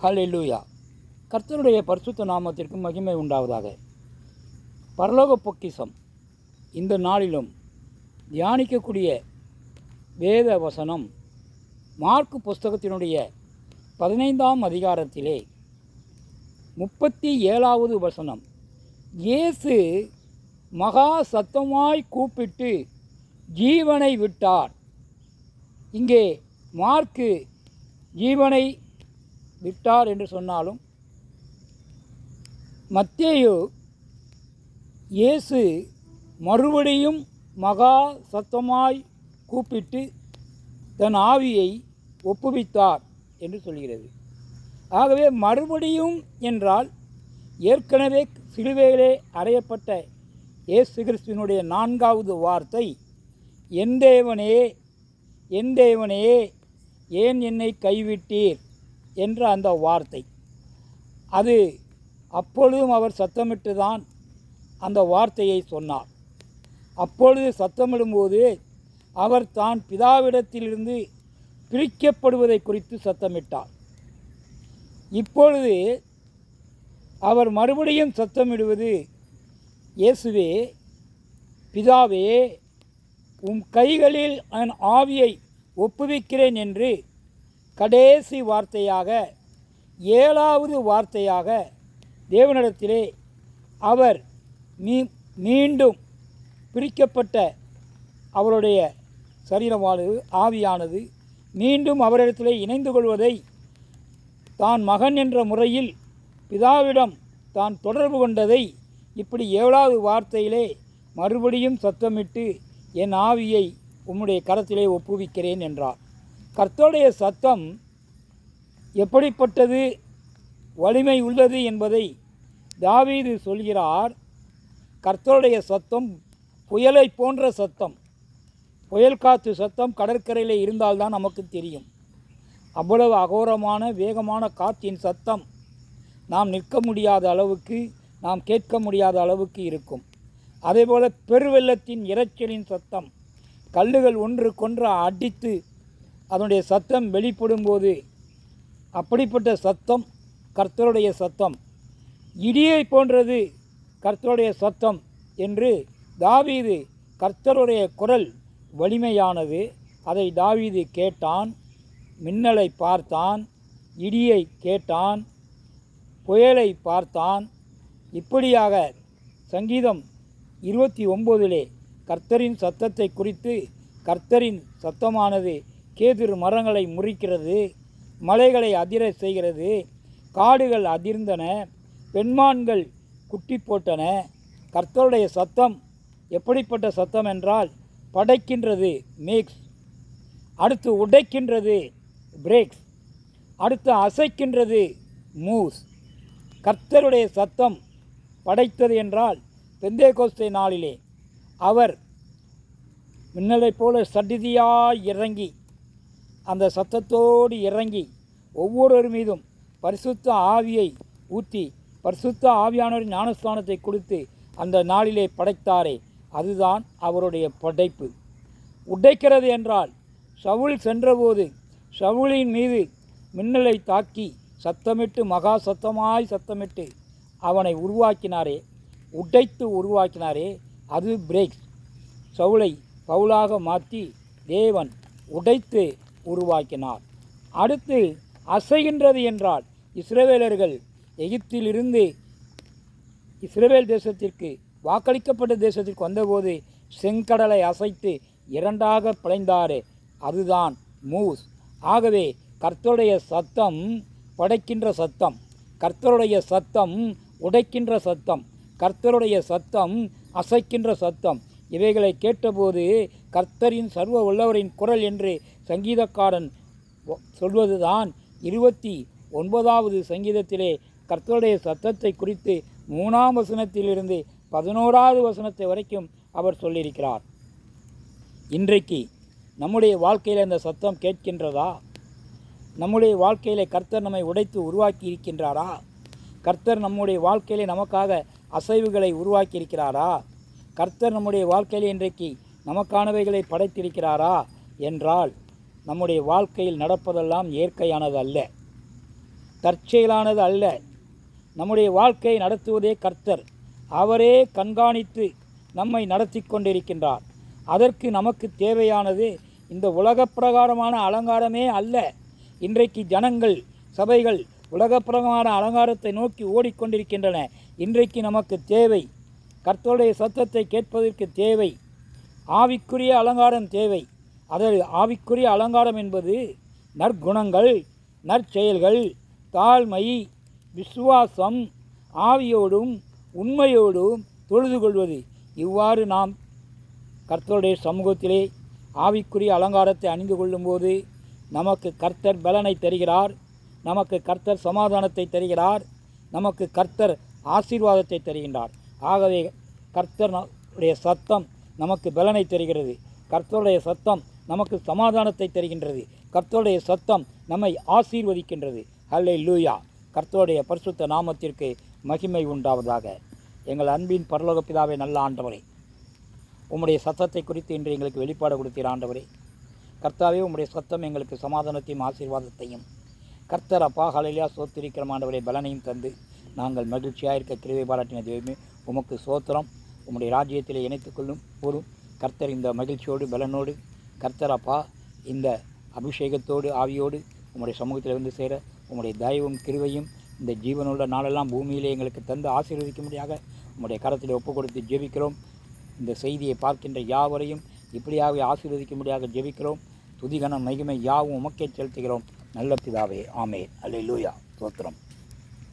Hallelujah கர்த்தருடைய பரிசுத்த நாமத்திற்கு மகிமை உண்டாவதாக. பரலோக பொக்கிஷம். இந்த நாளிலும் தியானிக்கக்கூடிய வேத வசனம் மார்க்கு புஸ்தகத்தினுடைய பதினைந்தாம் அதிகாரத்திலே முப்பத்தி ஏழாவது வசனம். இயேசு மகா சத்தமாய் கூப்பிட்டு ஜீவனை விட்டார். இங்கே மார்க்கு ஜீவனை விட்டார் என்று சொன்னாலும் மத்தேயு இயேசு மறுபடியும் மகா சத்தமாய் கூப்பிட்டு தன் ஆவியை ஒப்புவித்தார் என்று சொல்கிறது. ஆகவே மறுபடியும் என்றால் ஏற்கனவே சிலுவையிலே அறையப்பட்ட இயேசு கிறிஸ்துவனுடைய நான்காவது வார்த்தை என் தேவனே என் தேவனே ஏன் என்னை கைவிட்டீர்? என்ற அந்த வார்த்தை. அது அப்பொழுதும் அவர் சத்தமிட்டு தான் அந்த வார்த்தையை சொன்னார். அப்பொழுது சத்தமிடும்போது அவர் தான் பிதாவிடத்திலிருந்து பிரிக்கப்படுவதை குறித்து சத்தமிட்டார். இப்பொழுது அவர் மறுபடியும் சத்தமிடுவது இயேசுவே பிதாவே உம் கைகளில் என் ஆவியை ஒப்புவிக்கிறேன் என்று கடைசி வார்த்தையாக ஏழாவது வார்த்தையாக தேவனிடத்திலே அவர் மீ மீண்டும் பிரிக்கப்பட்ட அவருடைய சரீரமானது ஆவியானது மீண்டும் அவரிடத்திலே இணைந்து கொள்வதை தான் மகன் என்ற முறையில் பிதாவிடம் தான் தொடர்பு கொண்டதை இப்படி ஏழாவது வார்த்தையிலே மறுபடியும் சத்தமிட்டு என் ஆவியை உம்முடைய கரத்திலே ஒப்புவிக்கிறேன் என்றார். கர்த்தருடைய சத்தம் எப்படிப்பட்டது? வலிமை உள்ளது என்பதை தாவீது சொல்கிறார். கர்த்தருடைய சத்தம் புயலை போன்ற சத்தம். புயல் காற்று சத்தம் கடற்கரையில் இருந்தால்தான் நமக்கு தெரியும். அவ்வளவு அகோரமான வேகமான காற்றின் சத்தம் நாம் நிற்க முடியாத அளவுக்கு நாம் கேட்க முடியாத அளவுக்கு இருக்கும். அதேபோல் பெருவெள்ளத்தின் இரைச்சலின் சத்தம். கல்லுகள் ஒன்று கொன்று அடித்து அதனுடைய சத்தம் வெளிப்படும்போது அப்படிப்பட்ட சத்தம் கர்த்தருடைய சத்தம். இடியை போன்றது கர்த்தருடைய சத்தம் என்று தாவீது கர்த்தருடைய குரல் வலிமையானது. அதை தாவீது கேட்டான் மின்னலை பார்த்தான் இடியை கேட்டான் புயலை பார்த்தான். இப்படியாக சங்கீதம் இருபத்தி ஒம்போதிலே கர்த்தரின் சத்தத்தை குறித்து கர்த்தரின் சத்தமானது கேதுரு மரங்களை முறிக்கிறது மலைகளை அதிர செய்கிறது காடுகள் அதிர்ந்தன பெண்மான்கள் குட்டி போட்டன. கர்த்தருடைய சத்தம் எப்படிப்பட்ட சத்தம் என்றால் படைக்கின்றது மேக்ஸ். அடுத்து உடைக்கின்றது பிரேக்ஸ். அடுத்து அசைக்கின்றது மூஸ். கர்த்தருடைய சத்தம் படைத்தது என்றால் பெந்தேகோஸ்தே நாளிலே அவர் மின்னலைப் போல சடிதியாய் இறங்கி அந்த சத்தத்தோடு இறங்கி ஒவ்வொருவர் மீதும் பரிசுத்த ஆவியை ஊற்றி பரிசுத்த ஆவியானவரின் ஞானஸ்தானத்தை கொடுத்து அந்த நாளிலே படைத்தாரே அதுதான் அவருடைய படைப்பு. உடைக்கிறது என்றால் சவுல் சென்றபோது சவுளின் மீது மின்னலை தாக்கி சத்தமிட்டு மகா சத்தமாய் சத்தமிட்டு அவனை உருவாக்கினாரே உடைத்து உருவாக்கினாரே அது பிரேக்ஸ். சவுளை பவுலாக மாற்றி தேவன் உடைத்து உருவாக்கினார். அடுத்து அசைகின்றது என்றால் இஸ்ரேவேலர்கள் எகிப்திலிருந்து இஸ்ரேவேல் தேசத்திற்கு வாக்களிக்கப்பட்ட தேசத்திற்கு வந்தபோது செங்கடலை அசைத்து இரண்டாக பிழைந்தாரே அதுதான் மூஸ். ஆகவே கர்த்தருடைய சத்தம் படைக்கின்ற சத்தம் கர்த்தருடைய சத்தம் உடைக்கின்ற சத்தம் கர்த்தருடைய சத்தம் அசைக்கின்ற சத்தம். இவைகளை கேட்டபோது கர்த்தரின் சர்வ உள்ளவரின் குரல் என்று சங்கீதக்காரன் சொல்வதுதான். இருபத்தி ஒன்பதாவது சங்கீதத்திலே கர்த்தருடைய சத்தத்தை குறித்து மூணாம் வசனத்திலிருந்து பதினோராவது வசனத்தை வரைக்கும் அவர் சொல்லியிருக்கிறார். இன்றைக்கு நம்முடைய வாழ்க்கையில் அந்த சத்தம் கேட்கின்றதா? நம்முடைய வாழ்க்கையில் கர்த்தர் நம்மை உடைத்து உருவாக்கி இருக்கின்றாரா? கர்த்தர் நம்முடைய வாழ்க்கையிலே நமக்காக அசைவுகளை உருவாக்கி இருக்கிறாரா கர்த்தர் நம்முடைய வாழ்க்கையில் இன்றைக்கு நமக்கானவைகளை படைத்திருக்கிறாரா? என்றால் நம்முடைய வாழ்க்கையில் நடப்பதெல்லாம் இயற்கையானது அல்ல. தற்செயலானது அல்ல. நம்முடைய வாழ்க்கையை நடத்துவதே கர்த்தர். அவரே கண்காணித்து நம்மை நடத்தி கொண்டிருக்கின்றார். அதற்கு நமக்கு தேவையானது இந்த உலகப் பிரகாரமான அலங்காரமே அல்ல. இன்றைக்கு ஜனங்கள் சபைகள் உலகப் பிரகாரமான அலங்காரத்தை நோக்கி ஓடிக்கொண்டிருக்கின்றன. இன்றைக்கு நமக்கு தேவை கர்த்தருடைய சத்தத்தை கேட்பதற்கு தேவை ஆவிக்குரிய அலங்காரம் தேவை. அதாவது ஆவிக்குரிய அலங்காரம் என்பது நற்குணங்கள் நற்செயல்கள் தாழ்மை விசுவாசம் ஆவியோடும் உண்மையோடும் தொழுது கொள்வது. இவ்வாறு நாம் கர்த்தருடைய சமூகத்திலே ஆவிக்குரிய அலங்காரத்தை அணிந்து கொள்ளும்போது நமக்கு கர்த்தர் பலனை தருகிறார் நமக்கு கர்த்தர் சமாதானத்தை தருகிறார் நமக்கு கர்த்தர் ஆசீர்வாதத்தை தருகின்றார். ஆகவே கர்த்தருடைய சத்தம் நமக்கு பலனை தருகிறது. கர்த்தருடைய சத்தம் நமக்கு சமாதானத்தை தருகின்றது. கர்த்தருடைய சத்தம் நம்மை ஆசீர்வதிக்கின்றது. ஹல்லே லூயா கர்த்தருடைய பரிசுத்த நாமத்திற்கு மகிமை உண்டாவதாக. எங்கள் அன்பின் பரலோக பிதாவை நல்ல ஆண்டவரே. உம்முடைய சத்தத்தை குறித்து இன்று எங்களுக்கு வெளிப்பாடு கொடுத்தீர் ஆண்டவரே. கர்த்தாவே உம்முடைய சத்தம் எங்களுக்கு சமாதானத்தையும் ஆசீர்வாதத்தையும். கர்த்தர் அப்பா ஹலையா சோத்திருக்கிற ஆண்டவரை பலனையும் தந்து நாங்கள் மகிழ்ச்சியாக இருக்க கிருவை பாராட்டின தெய்வமே உமக்கு சோத்திரம் உம்முடைய ராஜ்யத்தில் இணைத்துக்கொள்ளும் போதும் கர்த்தர் இந்த மகிழ்ச்சியோடு பலனோடு கர்த்தரப்பா இந்த அபிஷேகத்தோடு ஆவியோடு உம்முடைய சமூகத்தில் வந்து சேர உங்களுடைய தயவும் கிருவையும் இந்த ஜீவனுள்ள நாளெல்லாம் பூமியிலே எங்களுக்கு தந்து ஆசீர்வதிக்கும்படியாக உங்களுடைய கரத்தில் ஒப்பு கொடுத்து ஜெபிக்கிறோம். இந்த செய்தியை பார்க்கின்ற யாவரையும் இப்படியாகவே ஆசீர்வதிக்கும்படியாக ஜெபிக்கிறோம். துதிகணம் மகிமை யாவும் உமக்கே செலுத்துகிறோம். நல்ல பிதாவே ஆமே அல்லேலூயா. தோத்திரம்